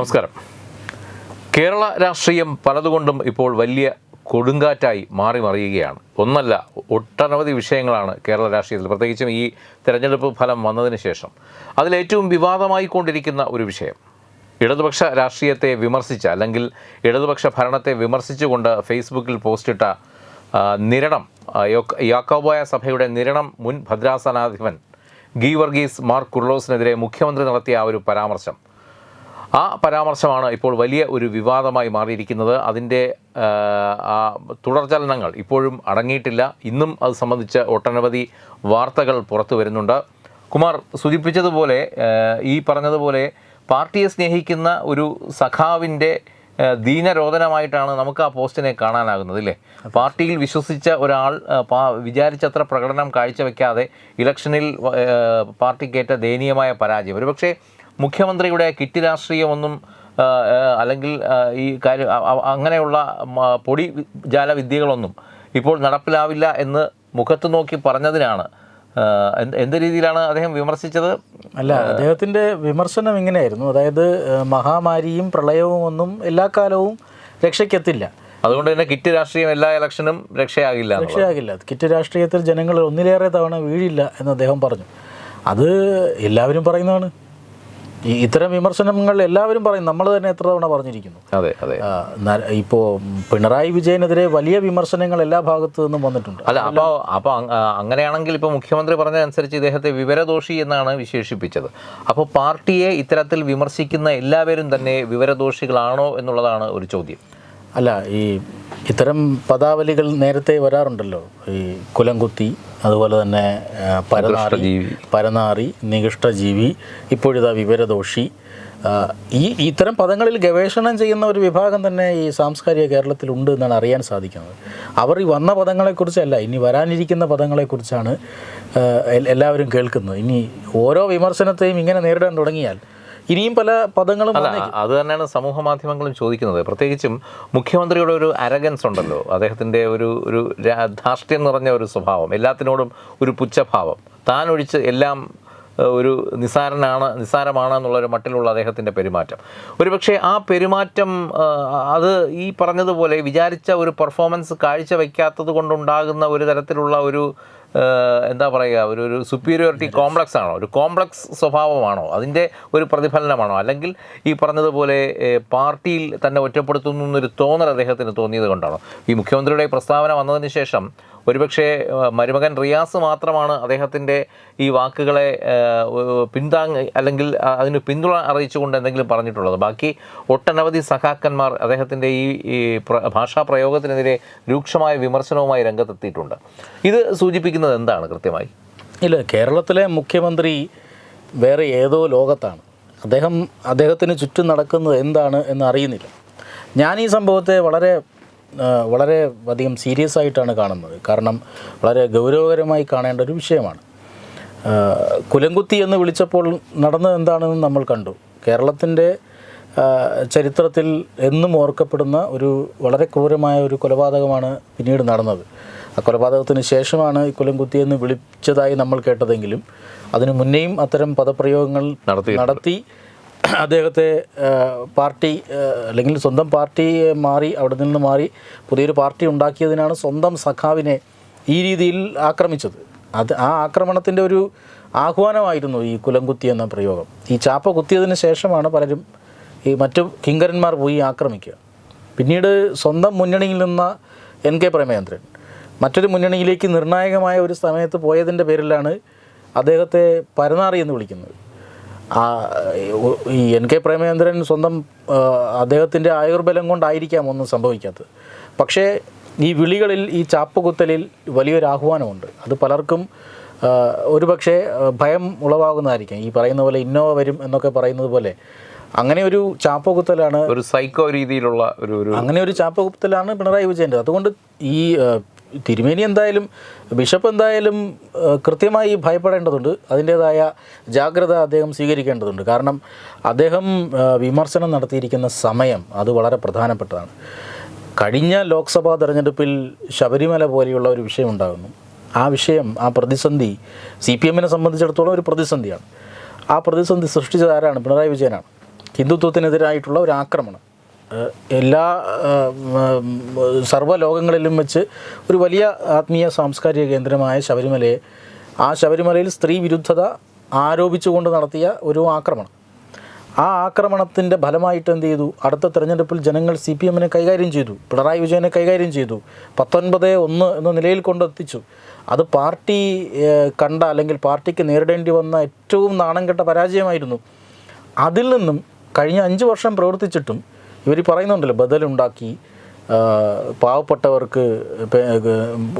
നമസ്കാരം. കേരള രാഷ്ട്രീയം പലതുകൊണ്ടും ഇപ്പോൾ വലിയ കൊടുങ്കാറ്റായി മാറി മറിയുകയാണ്. ഒന്നല്ല ഒട്ടനവധി വിഷയങ്ങളാണ് കേരള രാഷ്ട്രീയത്തിൽ. പ്രത്യേകിച്ചും ഈ തെരഞ്ഞെടുപ്പ് ഫലം വന്നതിന് ശേഷം. അതിലേറ്റവും വിവാദമായി കൊണ്ടിരിക്കുന്ന ഒരു വിഷയം ഇടതുപക്ഷ രാഷ്ട്രീയത്തെ വിമർശിച്ച അല്ലെങ്കിൽ ഇടതുപക്ഷ ഭരണത്തെ വിമർശിച്ചുകൊണ്ട് ഫേസ്ബുക്കിൽ പോസ്റ്റിട്ട നിരണം യാക്കോബോയ സഭയുടെ നിരണം മുൻ ഭദ്രാസനാധിപൻ ഗീവർഗീസ് മാർക്ക് മാർ കുർലോസിനെതിരെ മുഖ്യമന്ത്രി നടത്തിയ ആ ഒരു പരാമർശം. ആ പരാമർശമാണ് ഇപ്പോൾ വലിയ ഒരു വിവാദമായി മാറിയിരിക്കുന്നത്. അതിന്റെ തുടർചലനങ്ങൾ ഇപ്പോഴും അടങ്ങിയിട്ടില്ല. ഇന്നും അത് സംബന്ധിച്ച് ഒട്ടനവധി വാർത്തകൾ പുറത്തു വരുന്നുണ്ട്. കുമാർ സൂചിപ്പിച്ചതുപോലെ ഈ പറഞ്ഞതുപോലെ പാർട്ടിയെ സ്നേഹിക്കുന്ന ഒരു സഖാവിന്റെ ദീനരോധനമായിട്ടാണ് നമുക്ക് ആ പോസ്റ്റിനെ കാണാനാകുന്നത് അല്ലേ പാർട്ടിയിൽ വിശ്വസിച്ച ഒരാൾ വിചാരിച്ചത്ര പ്രകടനം കാഴ്ചവെക്കാതെ ഇലക്ഷനിൽ പാർട്ടിക്കേറ്റ ദയനീയമായ പരാജയം. ഒരുപക്ഷെ മുഖ്യമന്ത്രിയുടെ കിറ്റ് രാഷ്ട്രീയമൊന്നും അല്ലെങ്കിൽ ഈ കാര്യം അങ്ങനെയുള്ള പൊടി ജാല വിദ്യകളൊന്നും ഇപ്പോൾ നടപ്പിലാവില്ല എന്ന് മുഖത്ത് നോക്കി പറഞ്ഞതിനാണ്. എന്ത് രീതിയിലാണ് അദ്ദേഹം വിമർശിച്ചത്? അല്ല അദ്ദേഹത്തിന്റെ വിമർശനം ഇങ്ങനെയായിരുന്നു. അതായത് മഹാമാരിയും പ്രളയവും ഒന്നും എല്ലാ കാലവും രക്ഷയ്ക്കെത്തില്ല. അതുകൊണ്ട് തന്നെ കിറ്റ് രാഷ്ട്രീയം എല്ലാ ഇലക്ഷനും രക്ഷയാകില്ല. രക്ഷയാകില്ല. കിറ്റ് രാഷ്ട്രീയത്തിൽ ജനങ്ങൾ ഒന്നിലേറെ തവണ വീഴില്ല എന്ന് അദ്ദേഹം പറഞ്ഞു. അത് എല്ലാവരും പറയുന്നതാണ്. ഈ ഇത്തരം വിമർശനങ്ങൾ എല്ലാവരും പറയും. നമ്മൾ തന്നെ എത്ര തവണ പറഞ്ഞിരിക്കുന്നു. അതെ അതെ. ഇപ്പോൾ ഇപ്പോ പിണറായി വിജയനെതിരെ വലിയ വിമർശനങ്ങൾ എല്ലാ ഭാഗത്തു നിന്നും വന്നിട്ടുണ്ട്. അല്ല അപ്പോൾ അപ്പോൾ അങ്ങനെയാണെങ്കിൽ ഇപ്പോൾ മുഖ്യമന്ത്രി പറഞ്ഞതനുസരിച്ച് ഇദ്ദേഹത്തെ വിവരദോഷി എന്നാണ് വിശേഷിപ്പിച്ചത്. അപ്പോൾ പാർട്ടിയെ ഇത്തരത്തിൽ വിമർശിക്കുന്ന എല്ലാവരും തന്നെ വിവരദോഷികളാണോ എന്നുള്ളതാണ് ഒരു ചോദ്യം. അല്ല ഈ ഇത്തരം പദാവലികൾ നേരത്തെ വരാറുണ്ടല്ലോ. ഈ കുലംകുത്തി അതുപോലെ തന്നെ പരനാറി. പരനാറി നികിഷ്ടജീവി ഇപ്പോഴിതാ വിവരദോഷി. ഈ ഇത്തരം പദങ്ങളിൽ ഗവേഷണം ചെയ്യുന്ന ഒരു വിഭാഗം തന്നെ ഈ സാംസ്കാരിക കേരളത്തിലുണ്ട് എന്നാണ് അറിയാൻ സാധിക്കുന്നത്. അവർ ഈ വന്ന പദങ്ങളെക്കുറിച്ചല്ല ഇനി വരാനിരിക്കുന്ന പദങ്ങളെക്കുറിച്ചാണ് എല്ലാവരും കേൾക്കുന്നത്. ഇനി ഓരോ വിമർശനത്തെയും ഇങ്ങനെ നേരിടാൻ തുടങ്ങിയാൽ ഇനിയും പല പദങ്ങളും. അത് തന്നെയാണ് സമൂഹ മാധ്യമങ്ങളും ചോദിക്കുന്നത്. പ്രത്യേകിച്ചും മുഖ്യമന്ത്രിയുടെ ഒരു അരഗൻസ് ഉണ്ടല്ലോ. അദ്ദേഹത്തിന്റെ ഒരു ഒരു ധാർഷ്ട്യം നിറഞ്ഞ ഒരു സ്വഭാവം. എല്ലാത്തിനോടും ഒരു പുച്ഛഭാവം. താൻ ഒഴിച്ച് എല്ലാം ഒരു നിസാരനാണ് നിസാരമാണ് എന്നുള്ളൊരു മട്ടിലുള്ള അദ്ദേഹത്തിന്റെ പെരുമാറ്റം. ഒരുപക്ഷെ ആ പെരുമാറ്റം അത് ഈ പറഞ്ഞതുപോലെ വിചാരിച്ച ഒരു പെർഫോമൻസ് കാഴ്ചവെക്കാത്തത് കൊണ്ടുണ്ടാകുന്ന ഒരു തരത്തിലുള്ള ഒരു എന്താ പറയുക ഒരു ഒരു സുപ്പീരിയോറിറ്റി കോംപ്ലക്സ് ആണോ? ഒരു കോംപ്ലക്സ് സ്വഭാവമാണോ? അതിന്റെ ഒരു പ്രതിഫലനമാണോ? അല്ലെങ്കിൽ ഈ പറഞ്ഞതുപോലെ പാർട്ടിയിൽ തന്നെ ഒറ്റപ്പെടുത്തുന്നു എന്നൊരു തോന്നൽ അദ്ദേഹത്തിന് തോന്നിയത് കൊണ്ടാണോ? ഈ മുഖ്യമന്ത്രിയുടെ പ്രസ്താവന വന്നതിന് ശേഷം ഒരുപക്ഷെ മരുമകൻ റിയാസ് മാത്രമാണ് അദ്ദേഹത്തിന്റെ ഈ വാക്കുകളെ പിന്താങ് അല്ലെങ്കിൽ അതിന് പിന്തുണ അറിയിച്ചുകൊണ്ട് എന്തെങ്കിലും പറഞ്ഞിട്ടുള്ളത്. ബാക്കി ഒട്ടനവധി സഖാക്കന്മാർ അദ്ദേഹത്തിന്റെ ഈ ഭാഷാ പ്രയോഗത്തിനെതിരെ രൂക്ഷമായ വിമർശനവുമായി രംഗത്തെത്തിയിട്ടുണ്ട്. ഇത് സൂചിപ്പിക്കുന്നത് എന്താണ് കൃത്യമായി? ഇല്ല കേരളത്തിലെ മുഖ്യമന്ത്രി വേറെ ഏതോ ലോകത്താണ്. അദ്ദേഹം അദ്ദേഹത്തിന് ചുറ്റും നടക്കുന്നത് എന്താണ് എന്ന് അറിയുന്നില്ല. ഞാൻ ഈ സംഭവത്തെ വളരെ വളരെ അധികം സീരിയസ് ആയിട്ടാണ് കാണുന്നത്. കാരണം വളരെ ഗൗരവകരമായി കാണേണ്ട ഒരു വിഷയമാണ്. കുലങ്കുത്തി എന്ന് വിളിച്ചപ്പോൾ നടന്നത് എന്താണെന്ന് നമ്മൾ കണ്ടു. കേരളത്തിന്റെ ചരിത്രത്തിൽ എന്നും ഓർക്കപ്പെടുന്ന ഒരു വളരെ ക്രൂരമായ ഒരു കൊലപാതകമാണ് പിന്നീട് നടന്നത്. കൊലപാതകത്തിന് ശേഷമാണ് ഈ കുലംകുത്തി എന്ന് വിളിച്ചതായി നമ്മൾ കേട്ടതെങ്കിലും അതിനു മുന്നേയും അത്തരം പദപ്രയോഗങ്ങൾ നടത്തി നടത്തി അദ്ദേഹത്തെ പാർട്ടി അല്ലെങ്കിൽ സ്വന്തം പാർട്ടി മാറി അവിടെ നിന്ന് മാറി പുതിയൊരു പാർട്ടി ഉണ്ടാക്കിയതിനാണ് സ്വന്തം സഖാവിനെ ഈ രീതിയിൽ ആക്രമിച്ചത്. അത് ആ ആക്രമണത്തിന്റെ ഒരു ആഹ്വാനമായിരുന്നു ഈ കുലംകുത്തി എന്ന പ്രയോഗം. ഈ ചാപ്പ കുത്തിയതിന് ശേഷമാണ് പലരും ഈ മറ്റു കിങ്കരന്മാർ പോയി ആക്രമിക്കുക. പിന്നീട് സ്വന്തം മുന്നണിയിൽ നിന്ന എൻ കെ പ്രേമചന്ദ്രൻ മറ്റൊരു മുന്നണിയിലേക്ക് നിർണായകമായ ഒരു സമയത്ത് പോയതിന്റെ പേരിലാണ് അദ്ദേഹത്തെ പരനാറി എന്ന് വിളിക്കുന്നത്. ആ, ഈ എൻ കെ പ്രേമചന്ദ്രൻ സ്വന്തം അദ്ദേഹത്തിന്റെ ആയുർബലം കൊണ്ടായിരിക്കാം ഒന്നും സംഭവിക്കാത്തത്. പക്ഷേ ഈ വിളികളിൽ ഈ ചാപ്പുകുത്തലിൽ വലിയൊരു ആഹ്വാനമുണ്ട്. അത് പലർക്കും ഒരു ഒരുപക്ഷെ ഭയം ഉളവാകുന്നതായിരിക്കും. ഈ പറയുന്ന പോലെ ഇന്നോവ വരും എന്നൊക്കെ പറയുന്നത് പോലെ അങ്ങനെ ഒരു ചാപ്പുകുത്തലാണ് ഒരു സൈക്കോ രീതിയിലുള്ള ഒരു അങ്ങനെ ഒരു ചാപ്പുകുത്തലാണ് പിണറായി വിജയന്റെ. അതുകൊണ്ട് ഈ തിരുമേനി എന്തായാലും ബിഷപ്പ് എന്തായാലും കൃത്യമായി ഭയപ്പെടേണ്ടതുണ്ട്. അതിന്റേതായ ജാഗ്രത അദ്ദേഹം സ്വീകരിക്കേണ്ടതുണ്ട്. കാരണം അദ്ദേഹം വിമർശനം നടത്തിയിരിക്കുന്ന സമയം അത് വളരെ പ്രധാനപ്പെട്ടതാണ്. കഴിഞ്ഞ ലോക്സഭാ തെരഞ്ഞെടുപ്പിൽ ശബരിമല പോലെയുള്ള ഒരു വിഷയം ഉണ്ടാകുന്നു. ആ വിഷയം ആ പ്രതിസന്ധി സി പി എമ്മിനെ സംബന്ധിച്ചിടത്തോളം ഒരു പ്രതിസന്ധിയാണ്. ആ പ്രതിസന്ധി സൃഷ്ടിച്ചത് ആരാണ്? പിണറായി വിജയനാണ്. ഹിന്ദുത്വത്തിനെതിരായിട്ടുള്ള ഒരു ആക്രമണം. എല്ലാ സർവലോകങ്ങളിലും വെച്ച് ഒരു വലിയ ആത്മീയ സാംസ്കാരിക കേന്ദ്രമായ ശബരിമലയെ ആ ശബരിമലയിൽ സ്ത്രീ വിരുദ്ധത ആരോപിച്ചുകൊണ്ട് നടത്തിയ ഒരു ആക്രമണം. ആ ആക്രമണത്തിന്റെ ഫലമായിട്ട് എന്ത് ചെയ്തു? അടുത്ത തെരഞ്ഞെടുപ്പിൽ ജനങ്ങൾ സി പി എമ്മിനെ കൈകാര്യം ചെയ്തു. പിണറായി വിജയനെ കൈകാര്യം ചെയ്തു. പത്തൊൻപത് ഒന്ന് എന്ന നിലയിൽ കൊണ്ടെത്തിച്ചു. അത് പാർട്ടി കണ്ട അല്ലെങ്കിൽ പാർട്ടിക്ക് നേരിടേണ്ടി വന്ന ഏറ്റവും നാണം കെട്ട പരാജയമായിരുന്നു. അതിൽ നിന്നും കഴിഞ്ഞ അഞ്ച് വർഷം പ്രവർത്തിച്ചിട്ടും ഇവർ പറയുന്നുണ്ടല്ലോ ബദലുണ്ടാക്കി പാവപ്പെട്ടവർക്ക്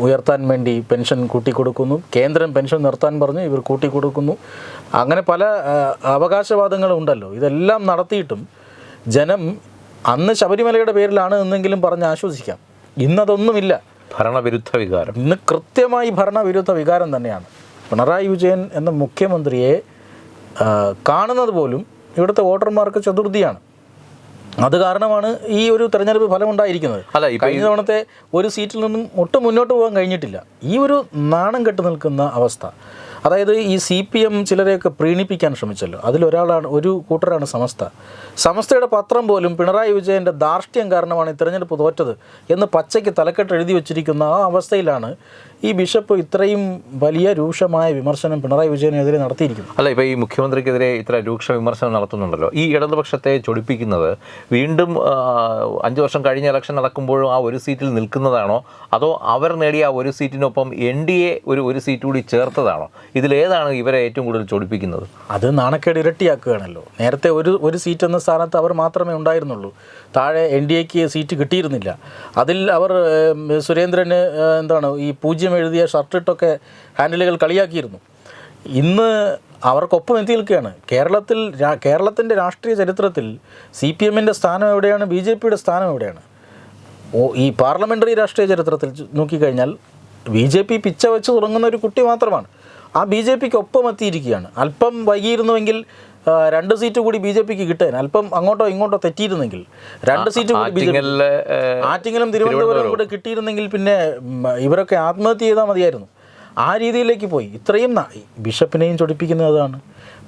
ഉയർത്താൻ വേണ്ടി പെൻഷൻ കൂട്ടിക്കൊടുക്കുന്നു. കേന്ദ്രം പെൻഷൻ നിർത്താൻ പറഞ്ഞു ഇവർ കൂട്ടിക്കൊടുക്കുന്നു. അങ്ങനെ പല അവകാശവാദങ്ങളും ഉണ്ടല്ലോ. ഇതെല്ലാം നടത്തിയിട്ടും ജനം അന്ന് ശബരിമലയുടെ പേരിലാണ് എന്നെങ്കിലും പറഞ്ഞ് ആശ്വസിക്കാം. ഇന്നതൊന്നുമില്ല. ഭരണവിരുദ്ധ വികാരം. ഇന്ന് കൃത്യമായി ഭരണവിരുദ്ധ വികാരം തന്നെയാണ്. പിണറായി വിജയൻ എന്ന മുഖ്യമന്ത്രിയെ കാണുന്നത് പോലും ഇവിടുത്തെ വോട്ടർമാർക്ക് ചതുർത്ഥിയാണ്. അത് കാരണമാണ് ഈ ഒരു തെരഞ്ഞെടുപ്പ് ഫലം ഉണ്ടായിരിക്കുന്നത് അല്ല കഴിഞ്ഞ തവണത്തെ ഒരു സീറ്റിൽ നിന്നും ഒട്ടും മുന്നോട്ട് പോകാൻ കഴിഞ്ഞിട്ടില്ല. ഈ ഒരു നാണം കെട്ടു നിൽക്കുന്ന അവസ്ഥ. അതായത് ഈ സി പി എം ചിലരെയൊക്കെ പ്രീണിപ്പിക്കാൻ ശ്രമിച്ചല്ലോ. അതിലൊരാളാണ് ഒരു കൂട്ടരാണ് സമസ്ത. സമസ്തയുടെ പത്രം പോലും പിണറായി വിജയന്റെ ധാർഷ്ട്യം കാരണമാണ് ഈ തെരഞ്ഞെടുപ്പ് തോറ്റത് എന്ന് പച്ചയ്ക്ക് തലക്കെട്ട് എഴുതി വച്ചിരിക്കുന്ന ആ അവസ്ഥയിലാണ് ഈ ബിഷപ്പ് ഇത്രയും വലിയ രൂക്ഷമായ വിമർശനം പിണറായി വിജയനെതിരെ നടത്തിയിരിക്കുന്നു. അല്ല ഇപ്പോൾ ഈ മുഖ്യമന്ത്രിക്കെതിരെ ഇത്ര രൂക്ഷ വിമർശനം നടത്തുന്നുണ്ടല്ലോ. ഈ ഇടതുപക്ഷത്തെ ചൊടിപ്പിക്കുന്നത് വീണ്ടും അഞ്ച് വർഷം കഴിഞ്ഞ ഇലക്ഷൻ നടക്കുമ്പോഴും ആ ഒരു സീറ്റിൽ നിൽക്കുന്നതാണോ? അതോ അവർ നേടിയ ആ ഒരു സീറ്റിനൊപ്പം എൻ ഡി എ ഒരു ഒരു സീറ്റ് കൂടി ചേർത്തതാണോ? ഇതിലേതാണ് ഇവരെ ഏറ്റവും കൂടുതൽ ചൊടിപ്പിക്കുന്നത്? അത് നാണക്കേട് ഇരട്ടിയാക്കുകയാണല്ലോ. നേരത്തെ ഒരു ഒരു സീറ്റ് എന്ന സ്ഥാനത്ത് അവർ മാത്രമേ ഉണ്ടായിരുന്നുള്ളൂ. താഴെ എൻ ഡി എക്ക് സീറ്റ് കിട്ടിയിരുന്നില്ല. അതിൽ അവർ സുരേന്ദ്രന് എന്താണ് ഈ പൂജ്യം എഴുതിയ ഷർട്ടിട്ടൊക്കെ ഹാൻഡിലുകൾ കളിയാക്കിയിരുന്നു. ഇന്ന് അവർക്കൊപ്പം എത്തി നിൽക്കുകയാണ്. കേരളത്തിൽ കേരളത്തിന്റെ രാഷ്ട്രീയ ചരിത്രത്തിൽ സി പി എമ്മിന്റെ സ്ഥാനം എവിടെയാണ്? ബി ജെ പിയുടെ സ്ഥാനം എവിടെയാണ്? ഓ ഈ പാർലമെന്ററി രാഷ്ട്രീയ ചരിത്രത്തിൽ നോക്കിക്കഴിഞ്ഞാൽ ബി ജെ പി പിച്ച വെച്ച് തുടങ്ങുന്ന ഒരു കുട്ടി മാത്രമാണ്. ആ ബി ജെ പിക്ക് ഒപ്പം എത്തിയിരിക്കുകയാണ് അല്പം വൈകിയിരുന്നുവെങ്കിൽ രണ്ട് സീറ്റ് കൂടി ബി ജെ പിക്ക് കിട്ടാൻ അല്പം അങ്ങോട്ടോ ഇങ്ങോട്ടോ തെറ്റിയിരുന്നെങ്കിൽ രണ്ട് സീറ്റ് കൂടി ആറ്റിങ്ങലും തിരുവനന്തപുരം കൂടെ കിട്ടിയിരുന്നെങ്കിൽ പിന്നെ ഇവരൊക്കെ ആത്മഹത്യ ചെയ്താൽ മതിയായിരുന്നു. ആ രീതിയിലേക്ക് പോയി. ഇത്രയും ബിഷപ്പിനെയും ചൊടിപ്പിക്കുന്നത് അതാണ്.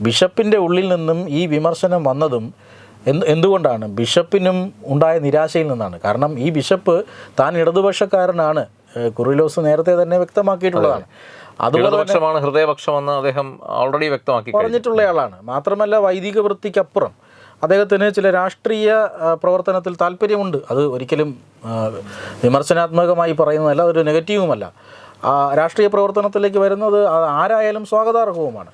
ബിഷപ്പിന്റെ ഉള്ളിൽ നിന്നും ഈ വിമർശനം വന്നതും എന്ത് എന്തുകൊണ്ടാണ്? ബിഷപ്പിനും ഉണ്ടായ നിരാശയിൽ നിന്നാണ്. കാരണം ഈ ബിഷപ്പ് താൻ ഇടതുപക്ഷക്കാരനാണ്. കുറിലോസ് നേരത്തെ തന്നെ വ്യക്തമാക്കിയിട്ടുള്ളതാണ്. അതുപോലെ ഹൃദയപക്ഷമെന്ന് അദ്ദേഹം ഓൾറെഡി വ്യക്തമാക്കി പറഞ്ഞിട്ടുള്ള പറഞ്ഞിട്ടുള്ളയാളാണ്. മാത്രമല്ല വൈദിക വൃത്തിക്കപ്പുറം അദ്ദേഹത്തിന് ചില രാഷ്ട്രീയ പ്രവർത്തനത്തിൽ താല്പര്യമുണ്ട്. അത് ഒരിക്കലും വിമർശനാത്മകമായി പറയുന്നതല്ല അതൊരു നെഗറ്റീവുമല്ല. രാഷ്ട്രീയ പ്രവർത്തനത്തിലേക്ക് വരുന്നത് ആരായാലും സ്വാഗതാർഹവുമാണ്.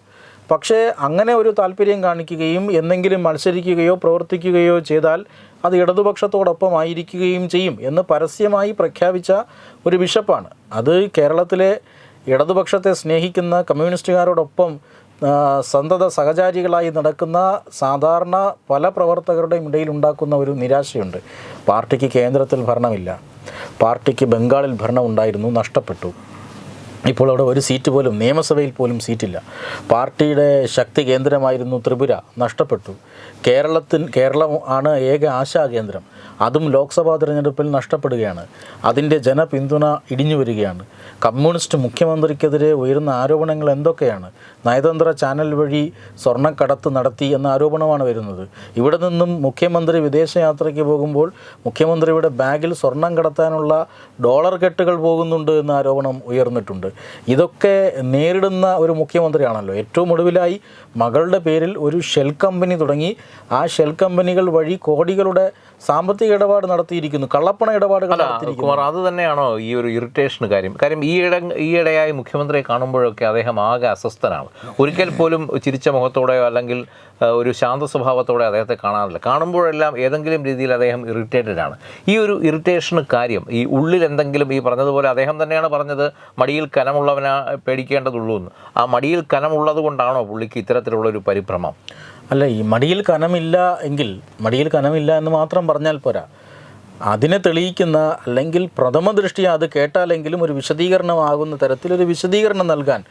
പക്ഷേ അങ്ങനെ ഒരു താല്പര്യം കാണിക്കുകയും എന്തെങ്കിലും മത്സരിക്കുകയോ പ്രവർത്തിക്കുകയോ ചെയ്താൽ അത് ഇടതുപക്ഷത്തോടൊപ്പം ആയിരിക്കുകയും ചെയ്യും എന്ന് പരസ്യമായി പ്രഖ്യാപിച്ച ഒരു ബിഷപ്പാണ്. അത് കേരളത്തിലെ ഇടതുപക്ഷത്തെ സ്നേഹിക്കുന്ന കമ്മ്യൂണിസ്റ്റുകാരോടൊപ്പം സന്തത സഹചാരികളായി നടക്കുന്ന സാധാരണ പല പ്രവർത്തകരുടെയും ഇടയിൽ ഉണ്ടാക്കുന്ന ഒരു നിരാശയുണ്ട്. പാർട്ടിക്ക് കേന്ദ്രത്തിൽ ഭരണമില്ല. പാർട്ടിക്ക് ബംഗാളിൽ ഭരണം ഉണ്ടായിരുന്നു നഷ്ടപ്പെട്ടു. ഇപ്പോൾ അവിടെ ഒരു സീറ്റ് പോലും നിയമസഭയിൽ പോലും സീറ്റില്ല. പാർട്ടിയുടെ ശക്തി കേന്ദ്രമായിരുന്നു ത്രിപുര നഷ്ടപ്പെട്ടു. കേരളത്തിൽ കേരളം ആണ് ഏക ആശാ കേന്ദ്രം. അതും ലോക്സഭാ തിരഞ്ഞെടുപ്പിൽ നഷ്ടപ്പെടുകയാണ്. അതിന്റെ ജനപിന്തുണ ഇടിഞ്ഞു വരികയാണ്. കമ്മ്യൂണിസ്റ്റ് മുഖ്യമന്ത്രിക്കെതിരെ ഉയരുന്ന ആരോപണങ്ങൾ എന്തൊക്കെയാണ്? നയതന്ത്ര ചാനൽ വഴി സ്വർണക്കടത്ത് നടത്തി എന്ന ആരോപണമാണ് വരുന്നത്. ഇവിടെ നിന്നും മുഖ്യമന്ത്രി വിദേശയാത്രയ്ക്ക് പോകുമ്പോൾ മുഖ്യമന്ത്രിയുടെ ബാഗിൽ സ്വർണം കടത്താനുള്ള ഡോളർ കെട്ടുകൾ പോകുന്നുണ്ട് എന്ന ആരോപണം ഉയർന്നിട്ടുണ്ട്. ഇതൊക്കെ നേരിടുന്ന ഒരു മുഖ്യമന്ത്രിയാണല്ലോ. ഏറ്റവും ഒടുവിലായി മകളുടെ പേരിൽ ഒരു ഷെൽ കമ്പനി തുടങ്ങി. ആ ഷെൽ കമ്പനികൾ വഴി കോടികളുടെ സാമ്പത്തിക ഇടപാട് നടത്തിയിരിക്കുന്നു. കള്ളപ്പണ ഇടപാടുകൾ നടത്തിയിരിക്കുന്നു. അത് തന്നെയാണോ ഈ ഒരു ഇറിറ്റേഷന് കാര്യം? കാര്യം ഈയിടെ ഈയിടെയായി മുഖ്യമന്ത്രിയെ കാണുമ്പോഴൊക്കെ അദ്ദേഹം ആകെ അസ്വസ്ഥനാണ്. ഒരിക്കൽ പോലും ചിരിച്ച മുഖത്തോടെയോ അല്ലെങ്കിൽ ഒരു ശാന്ത സ്വഭാവത്തോടെ അദ്ദേഹത്തെ കാണാറില്ല. കാണുമ്പോഴെല്ലാം ഏതെങ്കിലും രീതിയിൽ അദ്ദേഹം ഇറിറ്റേറ്റഡ് ആണ്. ഈ ഒരു ഇറിറ്റേഷന് കാര്യം ഈ ഉള്ളിൽ എന്തെങ്കിലും ഈ പറഞ്ഞതുപോലെ അദ്ദേഹം തന്നെയാണ് പറഞ്ഞത് മടിയിൽ കനമുള്ളവനാ പേടിക്കേണ്ടതുള്ളൂ എന്ന് ആ മടിയിൽ കനമുള്ളത് കൊണ്ടാണോ പുള്ളിക്ക് ഇത്തരത്തിലുള്ള ഒരു പരിഭ്രമം? അല്ല ഈ മടിയിൽ കനമില്ല എങ്കിൽ മടിയിൽ കനമില്ല എന്ന് മാത്രം പറഞ്ഞാൽ പോരാ. അതിനെ തെളിയിക്കുന്ന അല്ലെങ്കിൽ പ്രഥമ ദൃഷ്ടിയ അത് കേട്ടാലെങ്കിലും ഒരു വിശദീകരണമാകുന്ന തരത്തിലൊരു വിശദീകരണം നൽകാൻ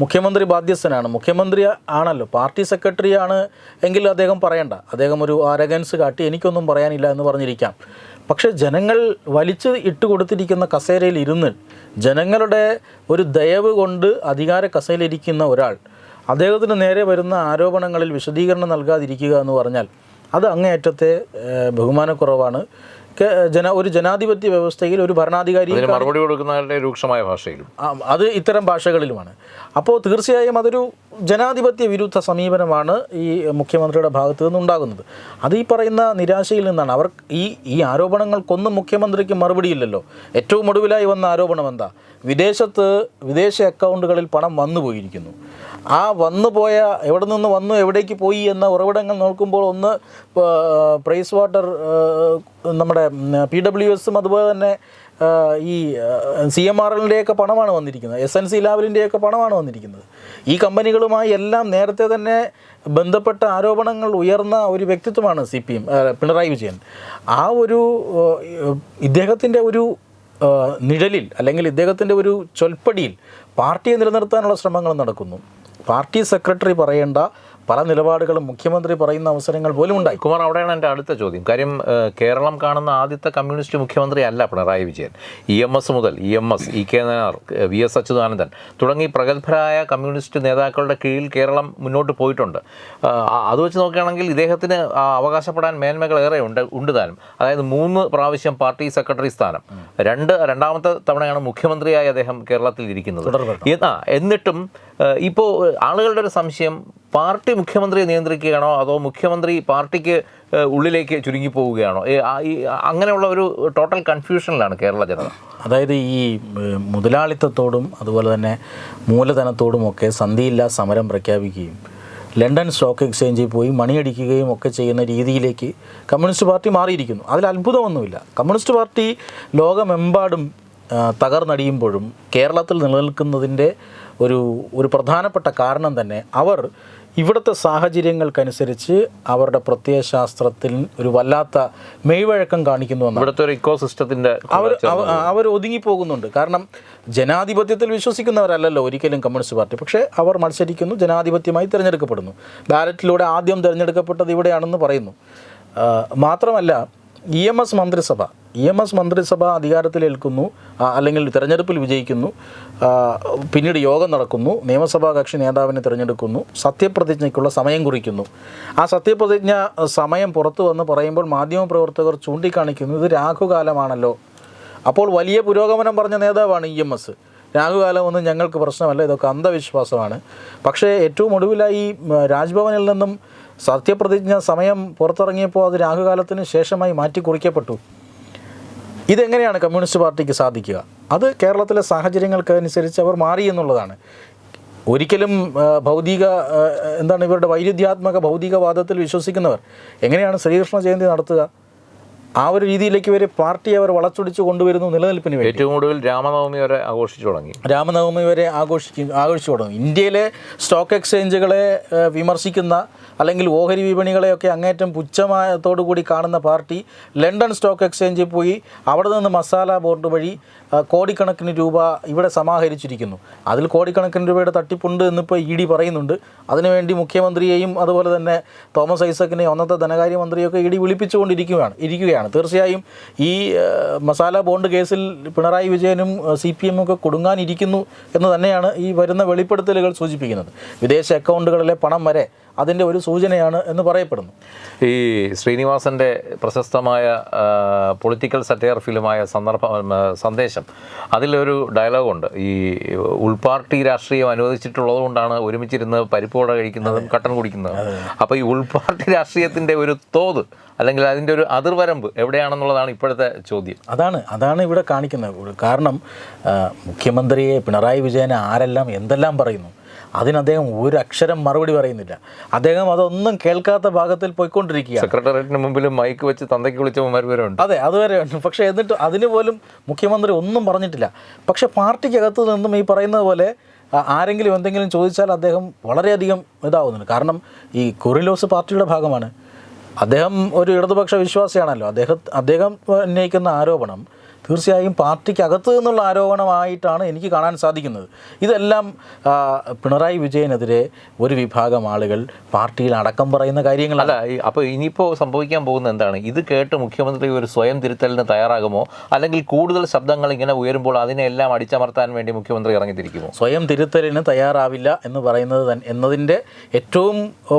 മുഖ്യമന്ത്രി ബാധ്യസ്ഥനാണ്. മുഖ്യമന്ത്രി ആണല്ലോ പാർട്ടി സെക്രട്ടറി ആണ് എങ്കിൽ അദ്ദേഹം പറയണ്ട. അദ്ദേഹം ഒരു ആരഗൻസ് കാട്ടി എനിക്കൊന്നും പറയാനില്ല എന്ന് പറഞ്ഞിരിക്കാം. പക്ഷേ ജനങ്ങൾ വലിച്ച് ഇട്ട് കൊടുത്തിരിക്കുന്ന കസേരയിൽ ഇരുന്ന് ജനങ്ങളുടെ ഒരു ദയവ് കൊണ്ട് അധികാര കസേരയിലിരിക്കുന്ന ഒരാൾ അദ്ദേഹത്തിന് നേരെ വരുന്ന ആരോപണങ്ങളിൽ വിശദീകരണം നൽകാതിരിക്കുക എന്ന് പറഞ്ഞാൽ അത് അങ്ങേയറ്റത്തെ ബഹുമാനക്കുറവാണ്. ജന ഒരു ജനാധിപത്യ വ്യവസ്ഥയിൽ ഒരു ഭരണാധികാരി മറുപടി കൊടുക്കുന്നവരുടെ രൂക്ഷമായ ഭാഷയിലും. അത് ഇത്തരം ഭാഷകളിലുമാണ്. അപ്പോൾ തീർച്ചയായും അതൊരു ജനാധിപത്യ വിരുദ്ധ സമീപനമാണ് ഈ മുഖ്യമന്ത്രിയുടെ ഭാഗത്തു നിന്നുണ്ടാകുന്നത് അത് ഈ പറയുന്ന നിരാശയിൽ നിന്നാണ്. അവർ ഈ ഈ ആരോപണങ്ങൾക്കൊന്നും മുഖ്യമന്ത്രിക്ക് മറുപടിയില്ലല്ലോ. ഏറ്റവും ഒടുവിലായി വന്ന ആരോപണം എന്താ? വിദേശത്ത് വിദേശ അക്കൗണ്ടുകളിൽ പണം വന്നു പോയിരിക്കുന്നു. ആ വന്നു പോയ എവിടെ നിന്ന് വന്നു എവിടേക്ക് പോയി എന്ന ഉറവിടങ്ങൾ നോക്കുമ്പോൾ ഒന്ന് പ്രൈസ് വാട്ടർ നമ്മുടെ പി ഡബ്ല്യു എസും അതുപോലെ തന്നെ ഈ സി എം ആർ എല്ലിന്റെയൊക്കെ പണമാണ് വന്നിരിക്കുന്നത്. എസ് എൻ സി ലാവലിന്റെയൊക്കെ പണമാണ് വന്നിരിക്കുന്നത്. ഈ കമ്പനികളുമായി എല്ലാം നേരത്തെ തന്നെ ബന്ധപ്പെട്ട ആരോപണങ്ങൾ ഉയർന്ന ഒരു വ്യക്തിത്വമാണ് C P M Pinarayi Vijayan. ആ ഒരു ഇദ്ദേഹത്തിന്റെ ഒരു നിഴലിൽ അല്ലെങ്കിൽ ഇദ്ദേഹത്തിന്റെ ഒരു ചൊൽപ്പടിയിൽ പാർട്ടിയെ നിലനിർത്താനുള്ള ശ്രമങ്ങൾ നടക്കുന്നു. പാർട്ടി സെക്രട്ടറി പറയേണ്ട പല നിലപാടുകളും മുഖ്യമന്ത്രി പറയുന്ന അവസരങ്ങൾ പോലും ഉണ്ടായി. കുമാർ അവിടെയാണ് എന്റെ അടുത്ത ചോദ്യം. കാര്യം കേരളം കാണുന്ന ആദ്യത്തെ കമ്മ്യൂണിസ്റ്റ് മുഖ്യമന്ത്രി അല്ല Pinarayi Vijayan. E M S മുതൽ E M S E K Nair V S Achuthanandan തുടങ്ങി പ്രഗത്ഭരായ കമ്മ്യൂണിസ്റ്റ് നേതാക്കളുടെ കീഴിൽ കേരളം മുന്നോട്ട് പോയിട്ടുണ്ട്. അത് വെച്ച് നോക്കുകയാണെങ്കിൽ ഇദ്ദേഹത്തിന് അവകാശപ്പെടാൻ മേന്മകൾ ഏറെ ഉണ്ട് ഉണ്ട് താനും. അതായത് മൂന്ന് പ്രാവശ്യം പാർട്ടി സെക്രട്ടറി സ്ഥാനം. രണ്ട് രണ്ടാമത്തെ തവണയാണ് മുഖ്യമന്ത്രിയായി അദ്ദേഹം കേരളത്തിൽ ഇരിക്കുന്നത്. എന്നിട്ടും ഇപ്പോൾ ആളുകളുടെ ഒരു സംശയം പാർട്ടി മുഖ്യമന്ത്രിയെ നിയന്ത്രിക്കുകയാണോ അതോ മുഖ്യമന്ത്രി പാർട്ടിക്ക് ഉള്ളിലേക്ക് ചുരുങ്ങി പോവുകയാണോ ഏ, ആ, ഈ അങ്ങനെയുള്ള ഒരു ടോട്ടൽ കൺഫ്യൂഷനിലാണ് കേരള ജനത. അതായത് ഈ മുതലാളിത്തത്തോടും അതുപോലെ തന്നെ മൂലധനത്തോടും ഒക്കെ സന്ധിയില്ലാ സമരം പ്രഖ്യാപിക്കുകയും ലണ്ടൻ സ്റ്റോക്ക് എക്സ്ചേഞ്ചിൽ പോയി മണിയടിക്കുകയും ഒക്കെ ചെയ്യുന്ന രീതിയിലേക്ക് കമ്മ്യൂണിസ്റ്റ് പാർട്ടി മാറിയിരിക്കുന്നു. അതിൽ അത്ഭുതമൊന്നുമില്ല. കമ്മ്യൂണിസ്റ്റ് പാർട്ടി ലോകമെമ്പാടും തകർന്നടിയുമ്പോഴും കേരളത്തിൽ നിലനിൽക്കുന്നതിന്റെ ഒരു ഒരു പ്രധാനപ്പെട്ട കാരണം തന്നെ അവർ ഇവിടുത്തെ സാഹചര്യങ്ങൾക്കനുസരിച്ച് അവരുടെ പ്രത്യയശാസ്ത്രത്തിൽ ഒരു വല്ലാത്ത മെയ്വഴക്കം കാണിക്കുന്നു ഇവിടുത്തെ ഒരു ഇക്കോ സിസ്റ്റത്തിന്റെ അവർ അവ- അവർ ഒതുങ്ങിപ്പോകുന്നുണ്ട്. കാരണം ജനാധിപത്യത്തിൽ വിശ്വസിക്കുന്നവരല്ലല്ലോ ഒരിക്കലും കമ്മ്യൂണിസ്റ്റ് പാർട്ടി. പക്ഷേ അവർ മത്സരിക്കുന്നു ജനാധിപത്യമായി തിരഞ്ഞെടുക്കപ്പെടുന്നു. ബാലറ്റിലൂടെ ആദ്യം തിരഞ്ഞെടുക്കപ്പെട്ടത് ഇവിടെയാണെന്ന് പറയുന്നു. മാത്രമല്ല ഇ എം എസ് മന്ത്രിസഭ ഇ എം എസ് മന്ത്രിസഭ അധികാരത്തിലേൽക്കുന്നു അല്ലെങ്കിൽ തിരഞ്ഞെടുപ്പിൽ വിജയിക്കുന്നു പിന്നീട് യോഗം നടക്കുന്നു നിയമസഭാ കക്ഷി നേതാവിനെ തിരഞ്ഞെടുക്കുന്നു സത്യപ്രതിജ്ഞയ്ക്കുള്ള സമയം കുറിക്കുന്നു. ആ സത്യപ്രതിജ്ഞ സമയം പുറത്തു വന്ന് പറയുമ്പോൾ മാധ്യമപ്രവർത്തകർ ഇത് രാഹുകാലമാണല്ലോ അപ്പോൾ വലിയ പുരോഗമനം പറഞ്ഞ നേതാവാണ് ഇ എം എസ്. രാഘുകാലമൊന്നും ഞങ്ങൾക്ക് പ്രശ്നമല്ല ഇതൊക്കെ അന്ധവിശ്വാസമാണ്. പക്ഷേ ഏറ്റവും ഒടുവിലായി രാജ്ഭവനിൽ നിന്നും സത്യപ്രതിജ്ഞ സമയം പുറത്തിറങ്ങിയപ്പോൾ അത് രാഘുകാലത്തിന് ശേഷമായി മാറ്റി കുറിക്കപ്പെട്ടു ഇതെങ്ങനെയാണ് കമ്മ്യൂണിസ്റ്റ് പാർട്ടിക്ക് സാധിക്കുക? അത് കേരളത്തിലെ സാഹചര്യങ്ങൾക്കനുസരിച്ച് അവർ മാറി എന്നുള്ളതാണ്. ഒരിക്കലും ഭൗതിക എന്താണ് ഇവരുടെ വൈരുദ്ധ്യാത്മക ഭൗതികവാദത്തിൽ വിശ്വസിക്കുന്നവർ എങ്ങനെയാണ് ശ്രീകൃഷ്ണ ജയന്തി നടത്തുക? ആ ഒരു രീതിയിലേക്ക് വരെ പാർട്ടി അവർ വളച്ചൊടിച്ച് കൊണ്ടുവരുന്നു നിലനിൽപ്പിന് വേണ്ടി. ഏറ്റവും കൂടുതൽ രാമനവമി വരെ ആഘോഷിച്ചു തുടങ്ങി. രാമനവമി വരെ ആഘോഷിക്കും ആഘോഷിച്ചു തുടങ്ങി. ഇന്ത്യയിലെ സ്റ്റോക്ക് എക്സ്ചേഞ്ചുകളെ വിമർശിക്കുന്ന അല്ലെങ്കിൽ ഓഹരി വിപണികളെയൊക്കെ അങ്ങേറ്റം പുച്ഛമായത്തോടു കൂടി കാണുന്ന പാർട്ടി ലണ്ടൻ സ്റ്റോക്ക് എക്സ്ചേഞ്ചിൽ പോയി അവിടെ നിന്ന് മസാല ബോർഡ് വഴി കോടിക്കണക്കിന് രൂപ ഇവിടെ സമാഹരിച്ചിരിക്കുന്നു. അതിൽ കോടിക്കണക്കിന് രൂപയുടെ തട്ടിപ്പുണ്ട് എന്നിപ്പോൾ ഇ ഡി പറയുന്നുണ്ട്. അതിനുവേണ്ടി മുഖ്യമന്ത്രിയെയും അതുപോലെ തന്നെ തോമസ് ഐസക്കിനെയും അന്നത്തെ ധനകാര്യമന്ത്രിയൊക്കെ ഇ ഡി വിളിപ്പിച്ചുകൊണ്ടിരിക്കുകയാണ് ഇരിക്കുകയാണ്. തീർച്ചയായും ഈ മസാല ബോണ്ട് കേസിൽ പിണറായി വിജയനും സി പി എമ്മും ഒക്കെ കൊടുങ്ങാനിരിക്കുന്നു എന്ന് തന്നെയാണ് ഈ വരുന്ന വെളിപ്പെടുത്തലുകൾ സൂചിപ്പിക്കുന്നത്. വിദേശ അക്കൗണ്ടുകളിലെ പണം വരെ അതിന്റെ ഒരു സൂചനയാണ് എന്ന് പറയപ്പെടുന്നു. ഈ ശ്രീനിവാസന്റെ പ്രശസ്തമായ പൊളിറ്റിക്കൽ സറ്റയർ ഫിലിമായ സന്ദർഭ സന്ദേശം അതിലൊരു ഡയലോഗുണ്ട് ഈ ഉൾപാർട്ടി രാഷ്ട്രീയം അനുവദിച്ചിട്ടുള്ളത് കൊണ്ടാണ് ഒരുമിച്ചിരുന്ന് പരിപ്പോട കഴിക്കുന്നതും കട്ടൻ കുടിക്കുന്നതും. അപ്പോൾ ഈ ഉൾപാർട്ടി രാഷ്ട്രീയത്തിന്റെ ഒരു തോത് അല്ലെങ്കിൽ അതിന്റെ ഒരു അതിർവരമ്പ് എവിടെയാണെന്നുള്ളതാണ് ഇപ്പോഴത്തെ ചോദ്യം. അതാണ് അതാണ് ഇവിടെ കാണിക്കുന്നത്. കാരണം മുഖ്യമന്ത്രിയെ പിണറായി വിജയനെ ആരെല്ലാം എന്തെല്ലാം പറയുന്നു അതിന് അദ്ദേഹം ഒരു അക്ഷരം മറുപടി പറയുന്നില്ല. അദ്ദേഹം അതൊന്നും കേൾക്കാത്ത ഭാഗത്തിൽ പോയിക്കൊണ്ടിരിക്കുക സെക്രട്ടേറിയറ്റിന് മുമ്പിൽ മൈക്ക് വെച്ച് തന്തയ്ക്ക് വിളിച്ചവന്മാർ വരെ ഉണ്ട്. അതെ അതുവരെ ഉണ്ട്. പക്ഷേ എന്നിട്ട് അതിന് പോലും മുഖ്യമന്ത്രി ഒന്നും പറഞ്ഞിട്ടില്ല. പക്ഷെ പാർട്ടിക്കകത്ത് നിന്നും ഈ പറയുന്നത് പോലെ ആരെങ്കിലും എന്തെങ്കിലും ചോദിച്ചാൽ അദ്ദേഹം വളരെയധികം ഇതാവുന്നുണ്ട്. കാരണം ഈ കൊറിലോസ് പാർട്ടിയുടെ ഭാഗമാണ്. അദ്ദേഹം ഒരു ഇടതുപക്ഷ വിശ്വാസിയാണല്ലോ. അദ്ദേഹം അദ്ദേഹം ഉന്നയിക്കുന്ന ആരോപണം തീർച്ചയായും പാർട്ടിക്കകത്ത് നിന്നുള്ള ആരോപണമായിട്ടാണ് എനിക്ക് കാണാൻ സാധിക്കുന്നത്. ഇതെല്ലാം പിണറായി വിജയനെതിരെ ഒരു വിഭാഗം ആളുകൾ പാർട്ടിയിൽ അടക്കം പറയുന്ന കാര്യങ്ങളല്ല അപ്പോൾ ഇനിയിപ്പോൾ സംഭവിക്കാൻ പോകുന്നത് എന്താണ്? ഇത് കേട്ട് മുഖ്യമന്ത്രി ഒരു സ്വയം തിരുത്തലിന് തയ്യാറാകുമോ? അല്ലെങ്കിൽ കൂടുതൽ ശബ്ദങ്ങൾ ഇങ്ങനെ ഉയരുമ്പോൾ അതിനെല്ലാം അടിച്ചമർത്താൻ വേണ്ടി മുഖ്യമന്ത്രി ഇറങ്ങിത്തിരിക്കുമോ? സ്വയം തിരുത്തലിന് തയ്യാറാവില്ല എന്ന് പറയുന്നത് തന്നെ എന്നതിന്റെ ഏറ്റവും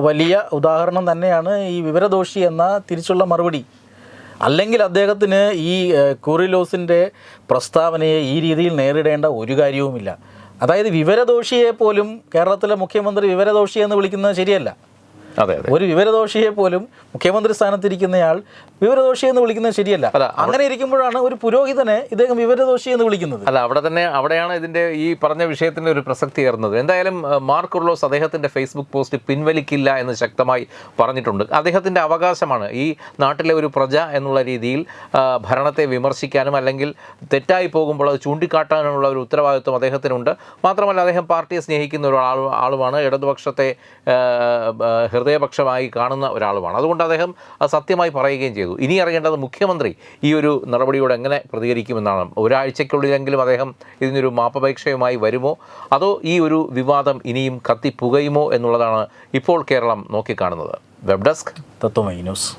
വലിയ ഉദാഹരണം തന്നെയാണ് ഈ വിവരദോഷി എന്ന തിരിച്ചുള്ള മറുപടി. അല്ലെങ്കിൽ അദ്ദേഹത്തിന് ഈ കുറിലോസിന്റെ പ്രസ്താവനയെ ഈ രീതിയിൽ നേരിടേണ്ട ഒരു കാര്യവുമില്ല. അതായത് വിവരദോഷിയെ പോലും കേരളത്തിലെ മുഖ്യമന്ത്രി വിവരദോഷി എന്ന് വിളിക്കുന്നത് ശരിയല്ല. അതെ ഒരു വിവരദോഷിയെ പോലും മുഖ്യമന്ത്രി സ്ഥാനത്തിരിക്കുന്നയാൾ വിവരദോഷി എന്ന് വിളിക്കുന്നത് ശരിയല്ല. അങ്ങനെ ഇരിക്കുമ്പോഴാണ് ഒരു പുരോഹിതനെ ഇദ്ദേഹം വിവരദോഷി എന്ന് വിളിക്കുന്നത്. അല്ല അവിടെ തന്നെ അവിടെയാണ് ഇതിന്റെ ഈ പറഞ്ഞ വിഷയത്തിന്റെ ഒരു പ്രസക്തി ഏറുന്നത്. എന്തായാലും മാർക്ക് ഉർലോസ് അദ്ദേഹത്തിന്റെ ഫേസ്ബുക്ക് പോസ്റ്റ് പിൻവലിക്കില്ല എന്ന് ശക്തമായി പറഞ്ഞിട്ടുണ്ട്. അദ്ദേഹത്തിന്റെ അവകാശമാണ് ഈ നാട്ടിലെ ഒരു പ്രജ എന്നുള്ള രീതിയിൽ ഭരണത്തെ വിമർശിക്കാനും അല്ലെങ്കിൽ തെറ്റായി പോകുമ്പോൾ അത് ചൂണ്ടിക്കാട്ടാനുള്ള ഒരു ഉത്തരവാദിത്വം അദ്ദേഹത്തിനുണ്ട്. മാത്രമല്ല അദ്ദേഹം പാർട്ടിയെ സ്നേഹിക്കുന്ന ഒരു ആളു ആളുമാണ്. ഇടതുപക്ഷത്തെ ഹൃദയപക്ഷമായി കാണുന്ന ഒരാളുമാണ്. അതുകൊണ്ട് അദ്ദേഹം അത് സത്യമായി പറയുകയും ചെയ്തു. ഇനി അറിയേണ്ടത് മുഖ്യമന്ത്രി ഈ ഒരു നടപടിയോട് എങ്ങനെ പ്രതികരിക്കുമെന്നാണ്. ഒരാഴ്ചയ്ക്കുള്ളിലെങ്കിലും അദ്ദേഹം ഇതിനൊരു മാപ്പപേക്ഷയുമായി വരുമോ? അതോ ഈ ഒരു വിവാദം ഇനിയും കത്തിപ്പുകയുമോ എന്നുള്ളതാണ് ഇപ്പോൾ കേരളം നോക്കിക്കാണുന്നത്. Web desk Tatwamayi news.